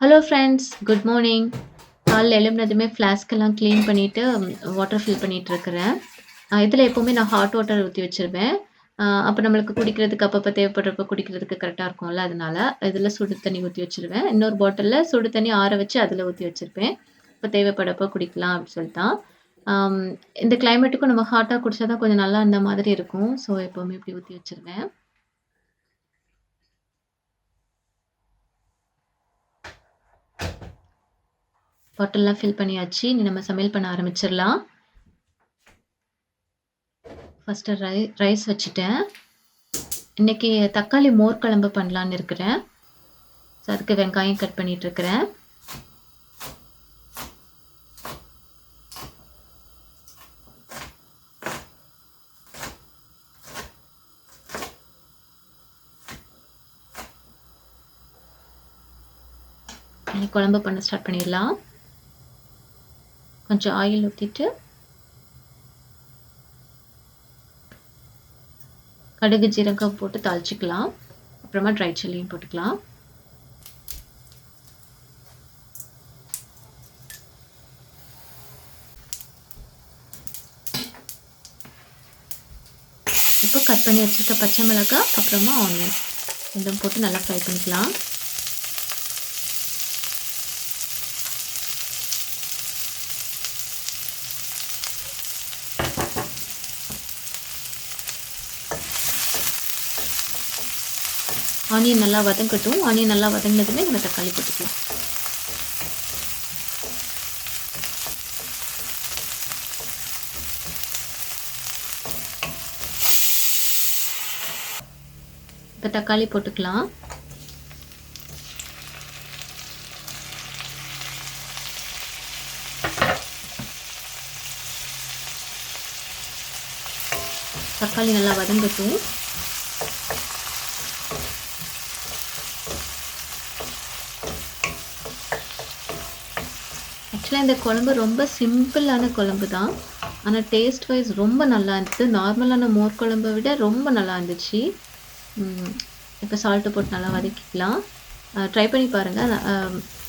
Hello friends good morning காலைல எழும்புனதுமே ஃப்ளாஸ்க்கெல்லாம் க்ளீன் பண்ணிவிட்டு வாட்டர் ஃபில் பண்ணிகிட்ருக்கிறேன் இதில் எப்போவுமே நான் ஹாட் வாட்டர் ஊற்றி வச்சுருவேன். அப்போ நம்மளுக்கு குடிக்கிறதுக்கு அப்பப்போ தேவைப்படுறப்ப குடிக்கிறதுக்கு கரெக்டாக இருக்கும்ல அதனால் இதில் சுடு தண்ணி ஊற்றி வச்சுருவேன். இன்னொரு பாட்டிலில் சுடு தண்ணி ஆற வச்சு அதில் ஊற்றி வச்சுருப்பேன். இப்போ தேவைப்படப்போ குடிக்கலாம் அப்படின்னு சொல்லிட்டு தான் இந்த கிளைமேட்டுக்கும் நம்ம ஹாட்டாக குடிச்சா தான் கொஞ்சம் நல்லா இருந்த மாதிரி இருக்கும். ஸோ எப்போவுமே இப்படி ஊற்றி வச்சுருவேன். பாட்டில்லாம் ஃபில் பண்ணியாச்சு. இனி நம்ம சமையல் பண்ண ஆரம்பிச்சிடலாம். ஃபஸ்ட்டு ரை ரைஸ் வச்சுட்டேன். இன்னைக்கு தக்காளி மோர் குழம்பு பண்ணலான்னு இருக்கிறேன். ஸோ அதுக்கு வெங்காயம் கட் பண்ணிட்டு இருக்கிறேன். குழம்பு பண்ண ஸ்டார்ட் பண்ணிடலாம். கொஞ்சம் ஆயில் ஊற்றிட்டு கடுகு ஜீரகம் போட்டு தாளிச்சிக்கலாம். அப்புறமா ட்ரை சில்லியும் போட்டுக்கலாம். இப்போ கட் பண்ணி வச்சுருக்க பச்சை மிளகாய் அப்புறமா ஆனியன் ரெண்டும் போட்டு நல்லா ஃப்ரை பண்ணிக்கலாம். ஆனியன் நல்லா வதங்கட்டும். ஆனியன் நல்லா வதங்கினதுமே நம்ம தக்காளி போட்டுக்கலாம். இப்போ தக்காளி போட்டுக்கலாம். தக்காளி நல்லா வதங்கட்டும். ஆக்சுவலாக இந்த குழம்பு ரொம்ப சிம்பிளான குழம்பு தான் ஆனால் டேஸ்ட் வைஸ் ரொம்ப நல்லா இருந்தது. நார்மலான மோர் குழம்பை விட ரொம்ப நல்லா இருந்துச்சு. இப்போ சால்ட்டு போட்டு நல்லா வதக்கிக்கலாம். ட்ரை பண்ணி பாருங்கள்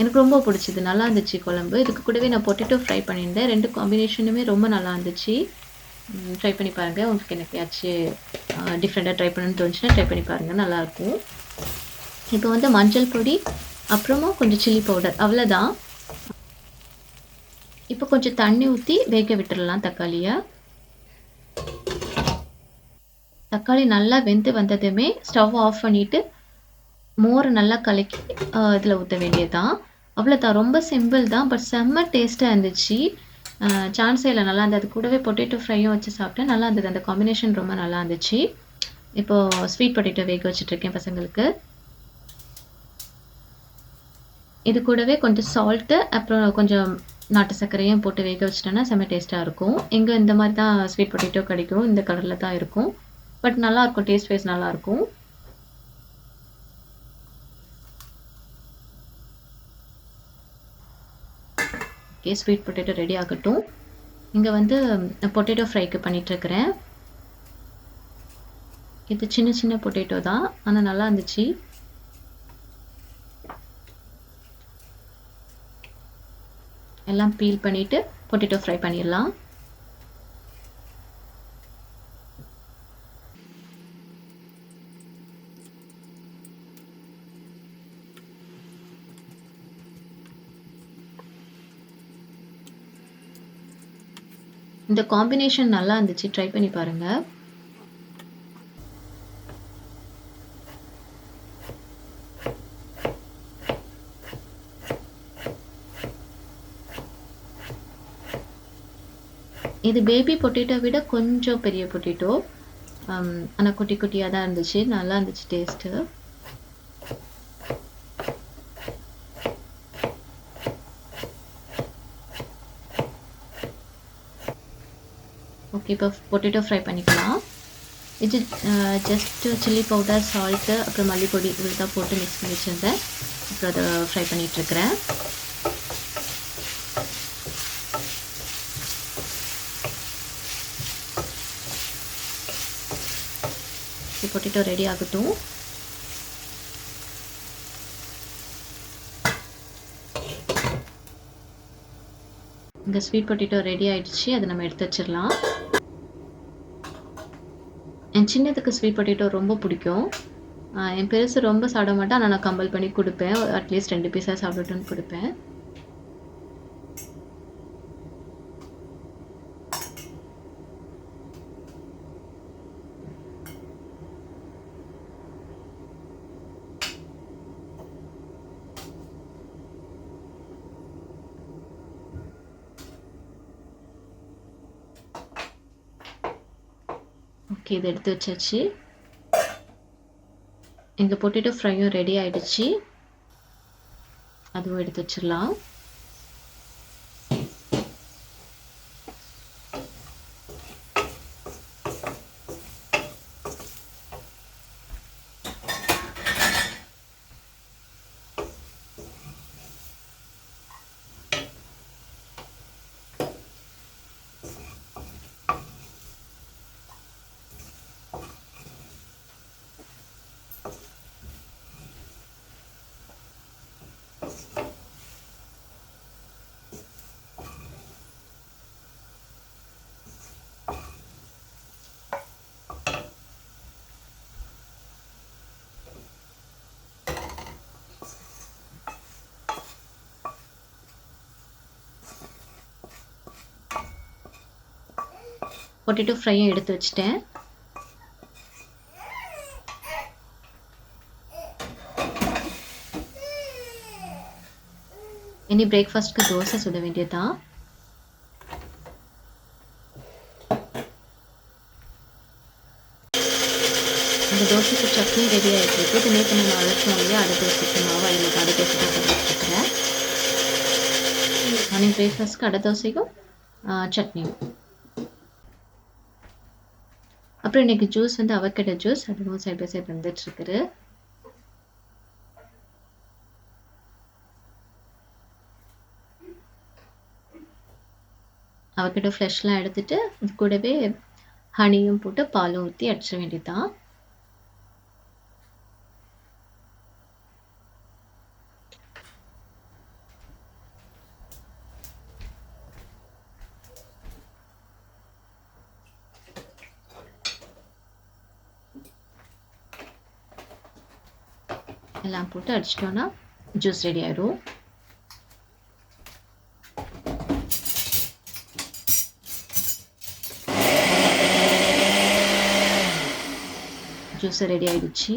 எனக்கு ரொம்ப பிடிச்சிது. நல்லா இருந்துச்சு குழம்பு. இதுக்கு கூடவே நான் பொட்டேட்டோ ஃப்ரை பண்ணியிருந்தேன். ரெண்டு காம்பினேஷனுமே ரொம்ப நல்லா இருந்துச்சு. ட்ரை பண்ணி பாருங்கள் உங்களுக்கு எனக்கையாச்சும் டிஃப்ரெண்ட்டாக ட்ரை பண்ணணும்னு தோணுச்சுன்னா ட்ரை பண்ணி பாருங்கள் நல்லாயிருக்கும். இப்போ வந்து மஞ்சள் பொடி அப்புறமா கொஞ்சம் சில்லி பவுடர் அவ்வளோதான் இப்போ கொஞ்சம் தண்ணி ஊற்றி வேக விட்டுடலாம் தக்காளியை. தக்காளி நல்லா வெந்து வந்ததுமே ஸ்டவ் ஆஃப் பண்ணிவிட்டு மோரை நல்லா கலக்கி இதில் ஊற்ற வேண்டியதுதான். அவ்வளோதான் ரொம்ப சிம்பிள் தான். பட் செம்ம டேஸ்ட்டாக இருந்துச்சு. சான்ஸே இல்லை நல்லா இருந்தது. கூடவே பொட்டேட்டோ ஃப்ரையும் வச்சு சாப்பிட்டேன் நல்லா இருந்தது. அந்த காம்பினேஷன் ரொம்ப நல்லா இருந்துச்சு. இப்போது ஸ்வீட் பொட்டேட்டோ வேக வச்சுட்ருக்கேன் பசங்களுக்கு. இது கூடவே கொஞ்சம் சால்ட்டு அப்புறம் கொஞ்சம் நாட்டு சர்க்கரையும் போட்டு வேக வச்சிட்டோன்னா செம்ம டேஸ்ட்டாக இருக்கும். இங்கே இந்த மாதிரி தான் ஸ்வீட் பொட்டேட்டோ கிடைக்கும். இந்த கலரில் தான் இருக்கும். பட் நல்லாயிருக்கும் டேஸ்ட் வைஸ் நல்லாயிருக்கும் ஓகே ஸ்வீட் பொட்டேட்டோ ரெடி ஆகட்டும். இங்கே வந்து பொட்டேட்டோ ஃப்ரைக்கு பண்ணிகிட்ருக்கிறேன் இது சின்ன சின்ன பொட்டேட்டோ தான். ஆனால் நல்லா இருந்துச்சு. எல்லாம் பீல் பண்ணிவிட்டு பொட்டேட்டோ ஃப்ரை பண்ணிடலாம். இந்த காம்பினேஷன் நல்லா இருந்துச்சு. ட்ரை பண்ணி பாருங்கள் இது பேபி பொட்டேட்டோ விட கொஞ்சம் பெரிய பொட்டேட்டோ ஆனால் குட்டி குட்டியாக தான் இருந்துச்சு. நல்லா இருந்துச்சு டேஸ்ட்டு ஓகே இப்போ பொட்டேட்டோ ஃப்ரை பண்ணிக்கலாம். இது ஜஸ்ட்டு சில்லி பவுடர் சால்ட்டு அப்புறம் மல்லிப்பொடி இதில் தான் போட்டு மிக்ஸ் பண்ணி வச்சுருந்தேன். அப்புறம் அதை ஃப்ரை பண்ணிகிட்ருக்கிறேன் பொட்டேட்டோ ரெடி ஆகட்டும். இங்கே ஸ்வீட் பொட்டேட்டோ ரெடி ஆகிடுச்சு அதை நம்ம எடுத்து வச்சிடலாம். என் சின்னதுக்கு ஸ்வீட் பொட்டேட்டோ ரொம்ப பிடிக்கும். என் பெருசு ரொம்ப சாப்பிட மாட்டேன். ஆனால் நான் கம்பல் பண்ணி கொடுப்பேன். அட்லீஸ்ட் ரெண்டு பீஸாக சாப்பிட்டுன்னு கொடுப்பேன். ஓகே இதை எடுத்து வச்சாச்சு. எங்கள் பொட்டேட்டோ ஃப்ரையும் ரெடி ஆயிடுச்சு. அதுவும் எடுத்து வச்சிடலாம். பொட்டேட்டோ ஃப்ரையும் எடுத்து வச்சிட்டேன். இனி பிரேக்ஃபாஸ்ட்க்கு தோசை சுட வேண்டியதுதான். அந்த தோசைக்கு சட்னி ரெடி ஆகிட்டு இருக்கு இது நம்ம அழைச்சோம் இல்லையா? அடை தோசைக்கு மாவு. எனக்கு அடை தோசை தான் பண்ணிட்டுருக்கிறேன் மார்னிங் பிரேக்ஃபாஸ்ட்க்கு அடை தோசைக்கும் சட்னியும். அப்புறம் இன்றைக்கி ஜூஸ் வந்து அவக்கடை ஜூஸ் அதுவும் சைட் பை சைட் வந்துட்டுருக்குது. அவக்கடை ஃப்ளஷ்லாம் எடுத்துட்டு இது கூடவே ஹனியும் போட்டு பாலும் ஊற்றி அடிச்சிட வேண்டியதுதான். எல்லாம் போட்டு அடிச்சிட்டோன்னா ஜூஸ் ரெடி ஆயிடும் ஜூஸ் ரெடி ஆயிடுச்சு.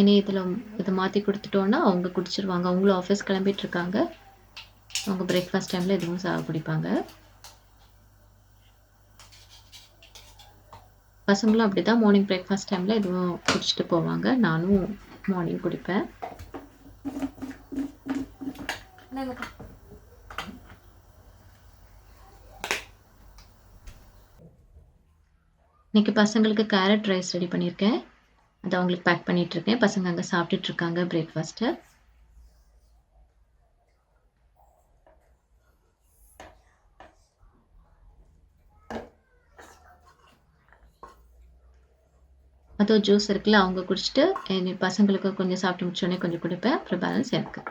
இனி இதில் இதை மாற்றி கொடுத்துட்டோன்னா அவங்க குடிச்சிருவாங்க. அவங்களும் ஆஃபீஸ் கிளம்பிட்டு இருக்காங்க. அவங்க பிரேக்ஃபாஸ்ட் டைமில் எதுவும் சா குடிப்பாங்க பசங்களும் அப்படி தான் மார்னிங் பிரேக்ஃபாஸ்ட் டைமில் எதுவும் குடிச்சிட்டு போவாங்க. நானும் மார்னிங் குடிப்பேன். இன்னைக்கு பசங்களுக்கு கேரட் ரைஸ் ரெடி பண்ணியிருக்கேன். அதை அவங்களுக்கு பேக் பண்ணிட்டு இருக்கேன். பசங்க அங்கே சாப்பிட்டுட்டு இருக்காங்க பிரேக்ஃபாஸ்ட்டை அதோ ஜூஸ் இருக்குல்ல அவங்க குடிச்சிட்டு என் பசங்களுக்கு கொஞ்சம் சாப்பிட்டு முடிச்சோடனே கொஞ்சம் கொடுப்பேன். அப்புறம் பேலன்ஸ் எனக்கு.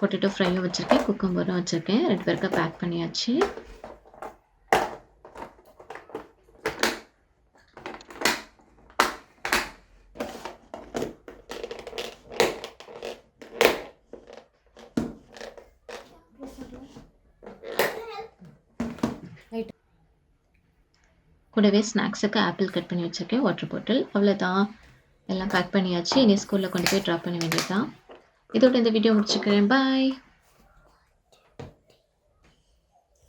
பொட்டேட்டோ ஃப்ரையும் வச்சுருக்கேன் குக்கம்பரும் வச்சுருக்கேன். ரெண்டு பேருக்கு பேக் பண்ணியாச்சு ரைட் கூடவே ஸ்நாக்ஸுக்கு ஆப்பிள் கட் பண்ணி வச்சுருக்கேன் வாட்டர் பாட்டில். அவ்வளோதான் எல்லாம் பேக் பண்ணியாச்சு. இனி ஸ்கூலில் கொண்டு போய் ட்ராப் பண்ண வேண்டியதுதான். இதோட இந்த வீடியோ முடிச்சுக்கிறேன். பாய்